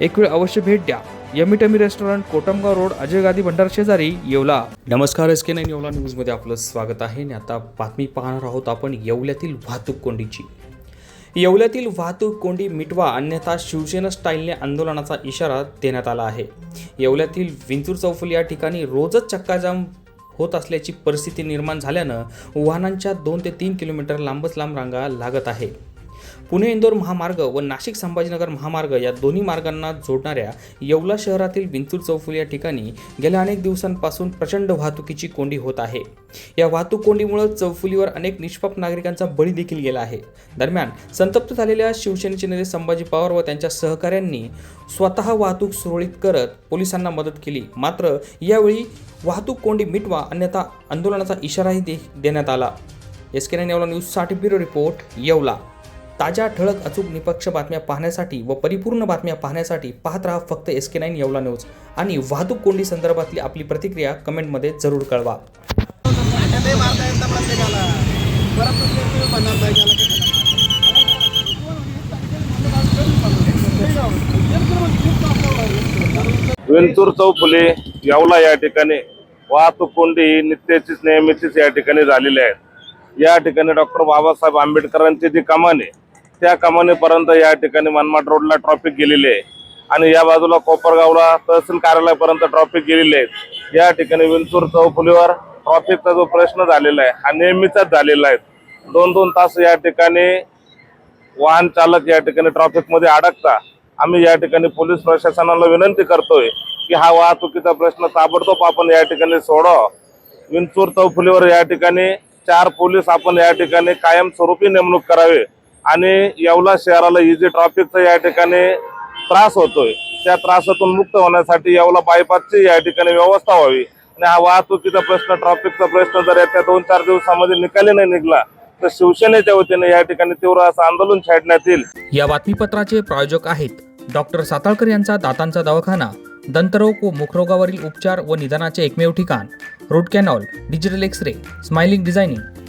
एक वेळ अवश्य भेट द्या. Yummy tummy restaurant Kotamgaon road Ajay Gadi Bhandar शेजारी येवला. नमस्कार एस के नाईन येवला न्यूजमध्ये आपलं स्वागत आहे. आणि आता बातमी पाहणार आहोत आपण येवल्यातील वाहतूक कोंडीची. येवल्यातील वाहतूक कोंडी मिटवा अन्यथा शिवसेना स्टाईलने आंदोलनाचा इशारा देण्यात आला आहे. येवल्यातील विंचूर चौफुली या ठिकाणी रोजच चक्काजाम होत असल्याची परिस्थिती निर्माण झाल्यानं वाहनांच्या दोन ते तीन किलोमीटर लांबच लांब रांगा लागत आहे. पुणे इंदोर महामार्ग व नाशिक संभाजीनगर महामार्ग या दोन्ही मार्गांना जोडणाऱ्या येवला शहरातील विंचूर चौफुल या ठिकाणी गेल्या अनेक दिवसांपासून प्रचंड वाहतुकीची कोंडी होत आहे. या वाहतूक कोंडीमुळे चौफुलीवर अनेक निष्पाप नागरिकांचा बळी देखील गेला आहे. दरम्यान संतप्त झालेल्या शिवसेनेचे नेते संभाजी पवार व त्यांच्या सहकाऱ्यांनी स्वतः वाहतूक सुरळीत करत पोलिसांना मदत केली. मात्र यावेळी वाहतूक कोंडी मिटवा अन्यथा आंदोलनाचा इशाराही दे देण्यात आला. एस के नाईन न्यूजसाठी ब्युरो रिपोर्ट येवला. ताज्या ठळक अचूक निपक्ष बातम्या पाहण्यासाठी व परिपूर्ण बातम्या पाहण्यासाठी पाहत राहा फक्त S K nine Yeola news आणि वाहतूक कोंडी संदर्भातली आपली प्रतिक्रिया कमेंटमध्ये जरूर कळवा. ते चौफुले येवला या ठिकाणी वाहतूक कोंडी ही नित्याचीच नेहमीचीच या ठिकाणी झालेली आहे. या ठिकाणी डॉक्टर बाबासाहेब आंबेडकरांची जी कमान आहे त्या कमानीपर्यंत या ठिकाणी मनमाड रोडला ट्रॉफिक गेलेली आहे. आणि या बाजूला कोपरगावला तहसील कार्यालयापर्यंत ट्रॉफिक गेलेली आहे. या ठिकाणी विंचूर चौफुलीवर ट्रॉफिकचा जो प्रश्न झालेला आहे हा नेहमीचाच झालेला आहे. दोन दोन तास या ठिकाणी वाहन चालक या ठिकाणी ट्रॉफिकमध्ये अडकता. आम्ही या ठिकाणी पोलीस प्रशासनाला विनंती करतोय की हा वाहतुकीचा प्रश्न ताबडतोब आपण या ठिकाणी सोडव विंचूर चौफुलीवर या ठिकाणी चार पोलीस आपण या ठिकाणी कायमस्वरूपी नेमणूक करावी. आणि येवला शहराला इजी ट्रॅफिकचा या ठिकाणी त्रास होतोय त्या त्रासातून मुक्त होण्यासाठी येवला बायपासची या ठिकाणी व्यवस्था व्हावी. आणि हा वाहतुकीचा प्रश्न ट्रॅफिकचा प्रश्न जर येत्या दोन चार दिवसामध्ये निकाली नाही निघला तर शिवसेनेच्या वतीने या ठिकाणी तीव्र असं आंदोलन छेडण्यात येईल. या बातमीपत्राचे प्रायोजक आहेत डॉक्टर साताळकर यांचा दातांचा दवाखाना दंतरोग व मुखरोगावरील उपचार व निदानाचे एकमेव ठिकाण. Root canal digital X ray smiling designing